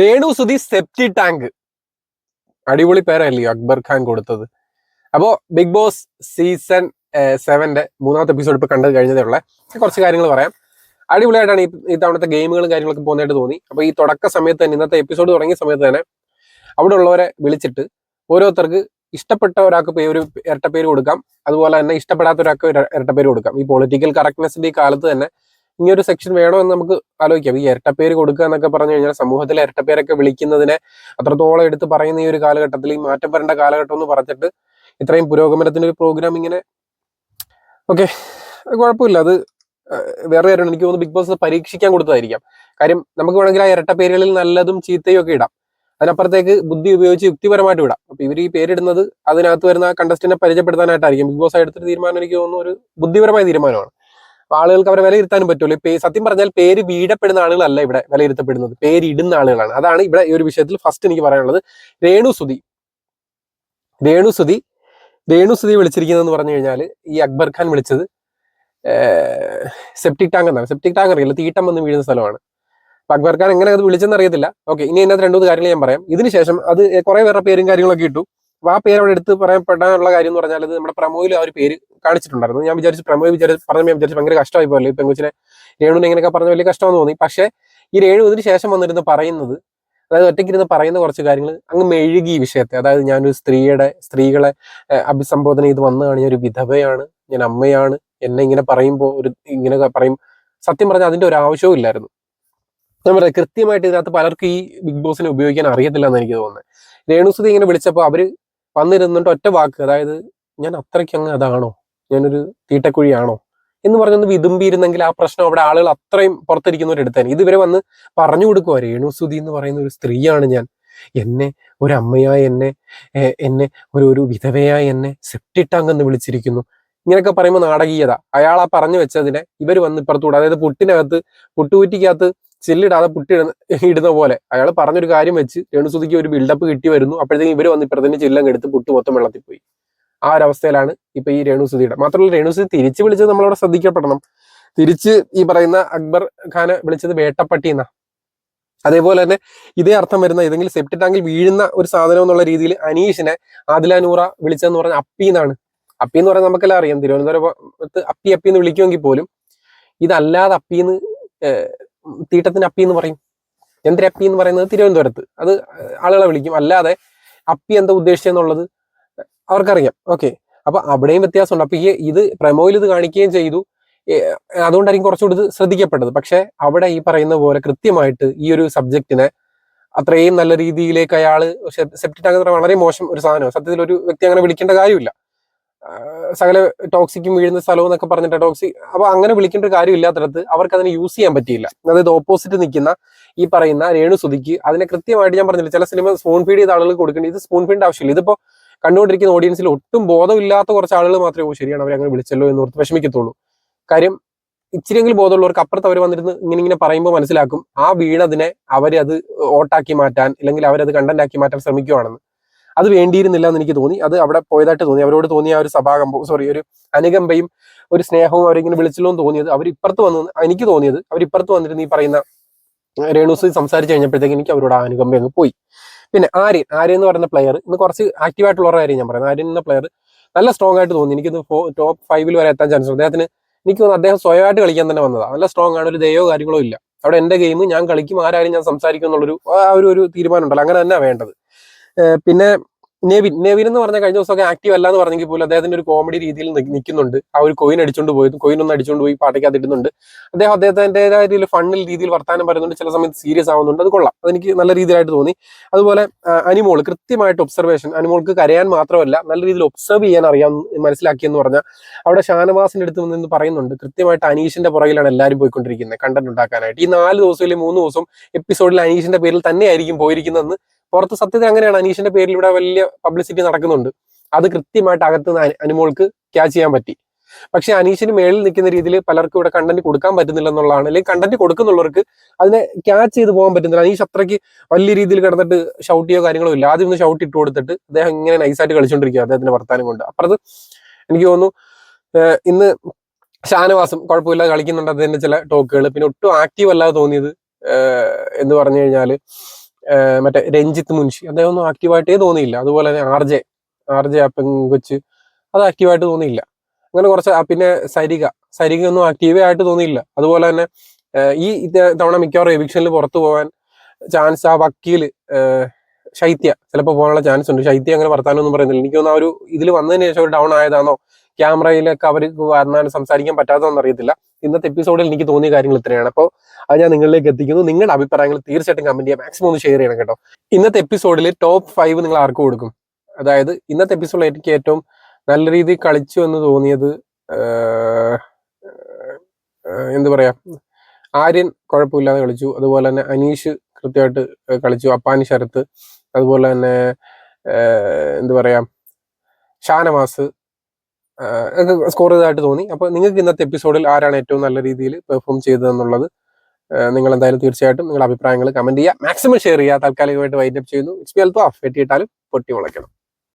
Renu Sudhi സെപ്റ്റി tank അടിപൊളി പേരല്ലേ അക്ബർ ഖാൻ കൊടുത്തത്. അപ്പോ ബിഗ് ബോസ് സീസൺ സെവന്റെ മൂന്നാമത്തെ എപ്പിസോഡ് ഇപ്പൊ കണ്ടത് കഴിഞ്ഞതേ ഉള്ളേ. കുറച്ച് കാര്യങ്ങൾ പറയാം. അടിപൊളിയായിട്ടാണ് ഈ തവണത്തെ ഗെയിമുകളും കാര്യങ്ങളൊക്കെ പോകുന്നതായിട്ട് തോന്നി. അപ്പൊ ഈ തുടക്ക സമയത്ത് തന്നെ ഇന്നത്തെ എപ്പിസോഡ് തുടങ്ങിയ സമയത്ത് തന്നെ അവിടെ ഉള്ളവരെ വിളിച്ചിട്ട് ഓരോരുത്തർക്ക് ഇഷ്ടപ്പെട്ട ഒരാൾക്ക് പേര് ഒരു ഇരട്ട പേര് കൊടുക്കാം. അതുപോലെ തന്നെ ഇഷ്ടപ്പെടാത്ത ഒരാൾക്ക് ഇരട്ടപ്പേര് ഇരട്ട പേര് കൊടുക്കാം. ഈ പൊളിറ്റിക്കൽ കറക്റ്റ്നെസിന്റെ ഈ കാലത്ത് തന്നെ ഇങ്ങനെ ഒരു സെക്ഷൻ എന്ന് നമുക്ക് ആലോചിക്കാം. ഈ ഇരട്ടപ്പേര് കൊടുക്കുക എന്നൊക്കെ പറഞ്ഞു കഴിഞ്ഞാൽ സമൂഹത്തിലെ ഇരട്ടപ്പേരൊക്കെ വിളിക്കുന്നതിനെ അത്രത്തോളം എടുത്ത് പറയുന്ന ഈ ഒരു കാലഘട്ടത്തിൽ ഈ മാറ്റം വരേണ്ട കാലഘട്ടം എന്ന് പറഞ്ഞിട്ട് ഇത്രയും പുരോഗമനത്തിന്റെ ഒരു പ്രോഗ്രാം ഇങ്ങനെ ഓക്കെ കുഴപ്പമില്ല. അത് വേറെ കാര്യം എനിക്ക് തോന്നുന്നു ബിഗ് ബോസ് പരീക്ഷിക്കാൻ കൊടുത്തതായിരിക്കാം. കാര്യം നമുക്ക് വേണമെങ്കിൽ ആ ഇരട്ട പേരുകളിൽ നല്ലതും ചീത്തയും ഒക്കെ ഇടാം. അതിനപ്പുറത്തേക്ക് ബുദ്ധി ഉപയോഗിച്ച് യുക്തിപരമായിട്ട് വിടാം അപ്പൊ ഇവർ ഈ പേരിടുന്നത് അതിനകത്ത് വരുന്ന കണ്ടസ്റ്റിനെ പരിചയപ്പെടുത്താനായിട്ടായിരിക്കും. ബിഗ് ബോസ് എടുത്തൊരു തീരുമാനം എനിക്ക് തോന്നുന്നു ഒരു ബുദ്ധിപരമായ തീരുമാനമാണ്. അപ്പൊ ആളുകൾക്ക് അവരെ വിലയിരുത്താനും പറ്റുള്ളൂ പേ- സത്യം പറഞ്ഞാൽ പേര് വീടപ്പെടുന്ന ആളുകളല്ല ഇവിടെ വിലയിരുത്തപ്പെടുന്നത്. പേരിടുന്ന ആളുകളാണ് അതാണ് ഇവിടെ ഈ ഒരു വിഷയത്തിൽ ഫസ്റ്റ് എനിക്ക് പറയാനുള്ളത്. രേണുസുതി രേണുസുതി രേണുസുതി രേണു വിളിച്ചിരിക്കുന്നതെന്ന് പറഞ്ഞു കഴിഞ്ഞാൽ ഈ അക്ബർ ഖാൻ വിളിച്ചത് സെപ്റ്റിക് ടാങ്ക് എന്നാണ്. സെപ്റ്റിക് ടാങ്ക് അറിയില്ല. തീട്ടം വന്ന് വീഴുന്ന സ്ഥലമാണ്. അപ്പൊ അക്ബർ ഖാൻ എങ്ങനെ അത് വിളിച്ചെന്ന് അറിയത്തില്ല. ഓക്കെ ഇനി അതിനകത്ത് രണ്ടു കാര്യങ്ങൾ ഞാൻ പറയാം. ഇതിനുശേഷം അത് കുറെ പേരുടെ പേരും കാര്യങ്ങളൊക്കെ ഇട്ടു. അപ്പൊ ആ പേര് അവിടെ എടുത്ത് പറയപ്പെടാനുള്ള കാര്യം എന്ന് പറഞ്ഞാൽ അത് നമ്മുടെ പ്രമോയിൽ ആ ഒരു പേര് കാണിച്ചിട്ടുണ്ടായിരുന്നു. ഞാൻ വിചാരിച്ചു പ്രമോയ് വിചാരിച്ച് പറഞ്ഞ ഞാൻ വിചാരിച്ചു ഭയങ്കര കഷ്ടമായി പോലെ പെങ്കുച്ചിനെ. രേണുവിനെ ഇങ്ങനെയൊക്കെ പറഞ്ഞ വലിയ കഷ്ടമെന്ന് തോന്നി. പക്ഷേ ഈ രേണു ഇതിന് ശേഷം വന്നിരുന്ന് പറയുന്നത് അതായത് ഒറ്റയ്ക്കിരുന്ന് പറയുന്ന കുറച്ച് കാര്യങ്ങൾ അങ്ങ് മെഴുകി വിഷയത്തെ. അതായത് ഞാനൊരു സ്ത്രീയുടെ സ്ത്രീകളെ അഭിസംബോധന ചെയ്ത് വന്നതാണ് ഞാൻ ഒരു വിധവയാണ് ഞാൻ അമ്മയാണ് എന്നെ ഇങ്ങനെ പറയുമ്പോൾ ഒരു ഇങ്ങനെ പറയും. സത്യം പറഞ്ഞാൽ അതിന്റെ ഒരു ആവശ്യവും ഇല്ലായിരുന്നു. ഞാൻ പറയാം കൃത്യമായിട്ട് ഇതിനകത്ത് പലർക്കും ഈ ബിഗ് ബോസിനെ ഉപയോഗിക്കാൻ അറിയത്തില്ല എന്ന് എനിക്ക് തോന്നുന്നത്. രേണുസുതി ഇങ്ങനെ വിളിച്ചപ്പോൾ അവർ വന്നിരുന്നിട്ട് ഒറ്റ വാക്ക് അതായത് ഞാൻ അത്രയ്ക്ക് അങ്ങ് അതാണോ? ഞാനൊരു തീട്ടക്കുഴിയാണോ? എന്ന് പറഞ്ഞൊന്ന് വിതുമ്പിയിരുന്നെങ്കിൽ ആ പ്രശ്നം അവിടെ ആളുകൾ അത്രയും പുറത്തിരിക്കുന്നവരെടുത്തേനെ ഇതുവരെ വന്ന് പറഞ്ഞു കൊടുക്കുക രേണുസുതി എന്ന് പറയുന്ന ഒരു സ്ത്രീയാണ് ഞാൻ. എന്നെ ഒരു അമ്മയായി എന്നെ എന്നെ ഒരു ഒരു വിധവയായി എന്നെ സെപ്റ്റിട്ടാങ്കെന്ന് വിളിച്ചിരിക്കുന്നു. ഇങ്ങനെയൊക്കെ പറയുമ്പോൾ നാടകീയത. അയാൾ ആ പറഞ്ഞു വെച്ചതിനെ ഇവർ വന്ന് ഇപ്പുറത്തൂടെ അതായത് പുട്ടിനകത്ത് പുട്ടുകുറ്റിക്കകത്ത് ചില്ലിടാതെ പുട്ടി ഇടുന്ന പോലെ. അയാൾ പറഞ്ഞൊരു കാര്യം വെച്ച് രേണുസുതിക്ക് ഒരു ബിൽഡപ്പ് കിട്ടി വരുന്നു. അപ്പോഴത്തേക്കും ഇവർ വന്ന് ഇപ്പുറത്തിന്റെ ചില്ലം എടുത്ത് പുട്ട് മൊത്തം വെള്ളത്തിൽ പോയി. ആ ഒരു അവസ്ഥയിലാണ് ഇപ്പൊ ഈ രേണുസുതിയുടെ. മാത്രമല്ല രേണുസുതി തിരിച്ച് വിളിച്ചത് നമ്മളവിടെ ശ്രദ്ധിക്കപ്പെടണം. തിരിച്ച് ഈ പറയുന്ന അക്ബർ ഖാനെ വിളിച്ചത് വേട്ടപ്പട്ടി എന്നാ. അതേപോലെ തന്നെ ഇതേ അർത്ഥം വരുന്ന ഏതെങ്കിലും സെപ്റ്റ് ടാങ്കിൽ വീഴുന്ന ഒരു സാധനം എന്നുള്ള രീതിയിൽ അനീഷിനെ ആദില നൂറ വിളിച്ചതെന്ന് പറഞ്ഞ അപ്പി എന്നാണ്. അപ്പി എന്ന് പറഞ്ഞാൽ നമുക്കെല്ലാം അറിയാം. തിരുവനന്തപുരത്ത് അപ്പി അപ്പി എന്ന് വിളിക്കുമെങ്കിൽ പോലും ഇതല്ലാതെ അപ്പിന്ന് തീട്ടത്തിന് അപ്പി എന്ന് പറയും. എന്തിന് അപ്പി എന്ന് പറയുന്നത്? തിരുവനന്തപുരത്ത്. അത് ആളുകളെ വിളിക്കും. അല്ലാതെ അപ്പി എന്താ ഉദ്ദേശിച്ചെന്നുള്ളത് അവർക്കറിയാം. ഓക്കെ. അപ്പൊ അവിടെയും വ്യത്യാസമുണ്ട്. അപ്പൊ ഈ ഇത് പ്രമോയിൽ ഇത് കാണിക്കുകയും ചെയ്തു. അതുകൊണ്ടായിരിക്കും കുറച്ചുകൂടി ഇത് ശ്രദ്ധിക്കപ്പെട്ടത്. പക്ഷെ അവിടെ ഈ പറയുന്ന പോലെ കൃത്യമായിട്ട് ഈ ഒരു സബ്ജക്റ്റിനെ അത്രയും നല്ല രീതിയിലേക്ക് അയാൾ സെപ്റ്റിക് അങ്ങനെ വളരെ മോശം ഒരു സാധനമാണ്. സത്യത്തിൽ ഒരു വ്യക്തി അങ്ങനെ വിളിക്കേണ്ട കാര്യമില്ല. സകല ടോക്സിക്കും വീഴുന്ന സ്ഥലവും എന്നൊക്കെ പറഞ്ഞിട്ട് ടോക്സിക് അപ്പൊ അങ്ങനെ വിളിക്കേണ്ട ഒരു കാര്യം ഇല്ലാത്തടത്ത് അവർക്ക് അതിനെ യൂസ് ചെയ്യാൻ പറ്റിയില്ല. അതായത് ഓപ്പോസിറ്റ് നിൽക്കുന്ന ഈ പറയുന്ന രേണു സുധിക്ക് അതിനെ കൃത്യമായിട്ട് ഞാൻ പറഞ്ഞില്ല ചില സിനിമ സ്പൂൺ ഫീഡ് ചെയ്ത ആളുകൾ കൊടുക്കേണ്ടി ഇത് സ്പൂൺ ഫീഡിന്റെ ആവശ്യമില്ല. ഇതിപ്പോ കണ്ടുകൊണ്ടിരിക്കുന്ന ഓഡിയൻസിൽ ഒട്ടും ബോധമില്ലാത്ത കുറച്ച് ആളുകൾ മാത്രമേ ഓ ശരിയാണ് അവരെ അങ്ങനെ വിളിച്ചല്ലോ എന്ന് ഓർത്ത് വിഷമിക്കത്തുള്ളൂ. കാര്യം ഇച്ചിരിയെങ്കിലും ബോധമുള്ളവർക്ക് അപ്പുറത്ത് അവർ വന്നിരുന്ന് ഇങ്ങനെ ഇങ്ങനെ പറയുമ്പോൾ മനസ്സിലാക്കും ആ വീണതിനെ അവരത് ഓട്ടാക്കി മാറ്റാൻ അല്ലെങ്കിൽ അവരത് കണ്ടന്റ് ആക്കി മാറ്റാൻ ശ്രമിക്കുവാണെന്ന്. അത് വേണ്ടിയിരുന്നില്ല എന്ന് എനിക്ക് തോന്നി. അത് അവിടെ പോയതായിട്ട് തോന്നി. അവരോട് തോന്നിയ ഒരു സഭാകമ്പോ സോറി ഒരു അനുകമ്പയും ഒരു സ്നേഹവും അവരിങ്ങനെ വിളിച്ചല്ലോ എന്ന് തോന്നിയത്. അവർ ഇപ്പുറത്ത് വന്നു എനിക്ക് തോന്നിയത് അവർ ഇപ്പുറത്ത് വന്നിരുന്ന് ഈ പറയുന്ന രേണുസ് സംസാരിച്ച് കഴിഞ്ഞപ്പോഴത്തേക്ക് എനിക്ക് അവരോട് ആ അനുകമ്പ അങ്ങ് പോയി. പിന്നെ ആര്യൻ ആര്യൻ എന്ന് പറയുന്ന പ്ലെയർ ഇന്ന് കുറച്ച് ആക്റ്റീവ് ആയിട്ടുള്ള കാര്യം ഞാൻ പറയുന്നത് ആര്യൻ എന്ന പ്ലെയർ നല്ല സ്ട്രോങ് ആയിട്ട് തോന്നി. എനിക്കിത് ടോപ്പ് ഫൈവിൽ വരെ എത്താൻ ചാൻസ് അദ്ദേഹത്തിന് എനിക്ക് തോന്നുന്നു അദ്ദേഹം സ്വയമായിട്ട് കളിക്കാൻ തന്നെ വന്നതാണ് നല്ല സ്ട്രോങ് ആണ്. ഒരു ദയോ കാര്യങ്ങളോ ഇല്ല. അവിടെ എന്റെ ഗെയിം ഞാൻ കളിക്കും. ആരായാലും ഞാൻ സംസാരിക്കും എന്നുള്ളൊരു ആ ഒരു ഒരു തീരുമാനം ഉണ്ടല്ലോ. അങ്ങനെ തന്നെ വേണ്ടത്. പിന്നെ നെവിൻ നെവിൻ എന്ന് പറഞ്ഞ കഴിഞ്ഞ ദിവസമൊക്കെ ആക്റ്റീവ് അല്ലാന്ന് പറഞ്ഞെങ്കിൽ പോലും അദ്ദേഹത്തിന്റെ ഒരു കോമഡി രീതിയിൽ നിൽക്കുന്നുണ്ട് ആ ഒരു കോയിൻ അടിച്ചുകൊണ്ട് പോയത് കോയിൻ ഒന്ന് അടിച്ചുകൊണ്ട് പോയി പാട്ടയ്ക്കകത്ത് ഇടുന്നുണ്ട്. അദ്ദേഹം അദ്ദേഹത്തിന്റെതായ രീതിയിൽ ഫണ്ണിൽ രീതിയിൽ വർത്താനം പറയുന്നുണ്ട്. ചില സമയത്ത് സീരിയസ് ആവുന്നുണ്ട്. അത് കൊള്ളാം. അതെനിക്ക് നല്ല രീതിയിലായിട്ട് തോന്നി. അതുപോലെ അനിമോൾ കൃത്യമായിട്ട് ഒബ്സർവേഷൻ അനിമോൾക്ക് കരയാൻ മാത്രമല്ല നല്ല രീതിയിൽ ഒബ്സർവ് ചെയ്യാൻ അറിയാം മനസ്സിലാക്കിയെന്ന് പറഞ്ഞാൽ അവിടെ ഷാനവാസിന്റെ അടുത്ത് നിന്ന് പറയുന്നുണ്ട്. കൃത്യമായിട്ട് അനീഷിന്റെ പുറകിലാണ് എല്ലാവരും പോയിക്കൊണ്ടിരിക്കുന്നത് കണ്ടന്റ് ഉണ്ടാക്കാനായിട്ട്. ഈ നാല് ദിവസം അല്ലെങ്കിൽ മൂന്ന് ദിവസം എപ്പിസോഡിൽ അനീഷിന്റെ പേരിൽ തന്നെയായിരിക്കും പോയിരിക്കുന്നതെന്ന് പുറത്ത് സത്യത്തിൽ അങ്ങനെയാണ് അനീഷിന്റെ പേരിൽ ഇവിടെ വലിയ പബ്ലിസിറ്റി നടക്കുന്നുണ്ട്. അത് കൃത്യമായിട്ട് അകത്ത് നിന്ന് അനി- ക്യാച്ച് ചെയ്യാൻ പറ്റി. പക്ഷെ അനീഷിന് മേളിൽ നിൽക്കുന്ന രീതിയിൽ പലർക്കും ഇവിടെ കണ്ടന്റ് കൊടുക്കാൻ പറ്റുന്നില്ല എന്നുള്ളതാണ്. അല്ലെങ്കിൽ കണ്ടന്റ് കൊടുക്കുന്നുള്ളവർക്ക് അതിനെ ക്യാച്ച് ചെയ്ത് പോകാൻ പറ്റുന്നില്ല. അനീഷ് അത്രയ്ക്ക് വലിയ രീതിയിൽ കിടന്നിട്ട് ഷൗട്ട് ചെയ്യോ കാര്യങ്ങളോ ഇല്ല. ആദ്യം ഒന്ന് ഷൗട്ട് ഇട്ട് കൊടുത്തിട്ട് അദ്ദേഹം ഇങ്ങനെ നൈസായിട്ട് കളിച്ചുകൊണ്ടിരിക്കുക അദ്ദേഹത്തിന്റെ വർത്താനം കൊണ്ട്. അപ്പുറത്ത് എനിക്ക് തോന്നുന്നു ഇന്ന് ഷാനവാസം കുഴപ്പമില്ല കളിക്കുന്നുണ്ട് അതിന്റെ ചില ടോക്കുകൾ പിന്നെ ഒട്ടും ആക്റ്റീവ് അല്ലാതെ തോന്നിയത് എന്ന് പറഞ്ഞു കഴിഞ്ഞാൽ ഏർ മറ്റേ രഞ്ജിത്ത് മുൻഷി. അദ്ദേഹം ഒന്നും ആക്റ്റീവായിട്ടേ തോന്നിയില്ല. അതുപോലെ തന്നെ ആർ ജെ. ആർ ജെ കൊച്ച് അത് ആക്റ്റീവായിട്ട് തോന്നിയില്ല. അങ്ങനെ കുറച്ച് പിന്നെ സരിക സരിക ഒന്നും ആക്റ്റീവേ ആയിട്ട് തോന്നിയില്ല. അതുപോലെ തന്നെ ഈ തവണ മിക്കവാറും എവിക്ഷനിൽ പുറത്തു പോകാൻ ചാൻസ് ആ വക്കീൽ ശൈത്യ. ചിലപ്പോൾ പോകാനുള്ള ചാൻസ് ഉണ്ട്. ശൈത്യ അങ്ങനെ വർത്താനൊന്നും പറയുന്നില്ല. എനിക്ക് തോന്നുന്നു ആ ഒരു ഇതിൽ വന്നതിന് ശേഷം ഒരു ഡൗൺ ആയതാണോ ക്യാമറയിലൊക്കെ അവർക്ക് വന്നാൽ സംസാരിക്കാൻ പറ്റാത്തതെന്ന് അറിയത്തില്ല. ഇന്നത്തെ എപ്പിസോഡിൽ എനിക്ക് തോന്നിയ കാര്യങ്ങൾ ഇത്രയാണ്. അപ്പോൾ അത് ഞാൻ നിങ്ങളിലേക്ക് എത്തിക്കുന്നു. നിങ്ങളുടെ അഭിപ്രായങ്ങൾ തീർച്ചയായിട്ടും കമന്റ് ചെയ്യാം. മാക്സിമം ഒന്ന് ഷെയർ ചെയ്യണം കേട്ടോ. ഇന്നത്തെ എപ്പിസോഡിൽ ടോപ്പ് ഫൈവ് നിങ്ങൾ ആർക്ക് കൊടുക്കും? അതായത് ഇന്നത്തെ എപ്പിസോഡിൽ എനിക്ക് ഏറ്റവും നല്ല രീതിയിൽ കളിച്ചു എന്ന് തോന്നിയത് എന്ത് പറയാ? ആര്യൻ കുഴപ്പമില്ലാതെ കളിച്ചു. അതുപോലെ തന്നെ അനീഷ് കൃത്യമായിട്ട് കളിച്ചു. അപ്പാനി ശരത്ത്. അതുപോലെ തന്നെ എന്ത് പറയാ? ഷാനവാസ്. സ്കോർ ചെയ്തതായിട്ട് തോന്നി. അപ്പോൾ നിങ്ങൾക്ക് ഇന്നത്തെ എപ്പിസോഡിൽ ആരാണ് ഏറ്റവും നല്ല രീതിയിൽ പെർഫോം ചെയ്തതെന്നുള്ളത് നിങ്ങൾ എന്തായാലും തീർച്ചയായിട്ടും നിങ്ങളുടെ അഭിപ്രായങ്ങൾ കമന്റ് ചെയ്യുക. മാക്സിമം ഷെയർ ചെയ്യുക. താൽക്കാലികമായിട്ട് വൈൻഡപ്പ് ചെയ്യുന്നു. ഇറ്റ്സ് ബി ഓഫ് വെട്ടിയിട്ടാലും പൊട്ടി മുളയ്ക്കണം.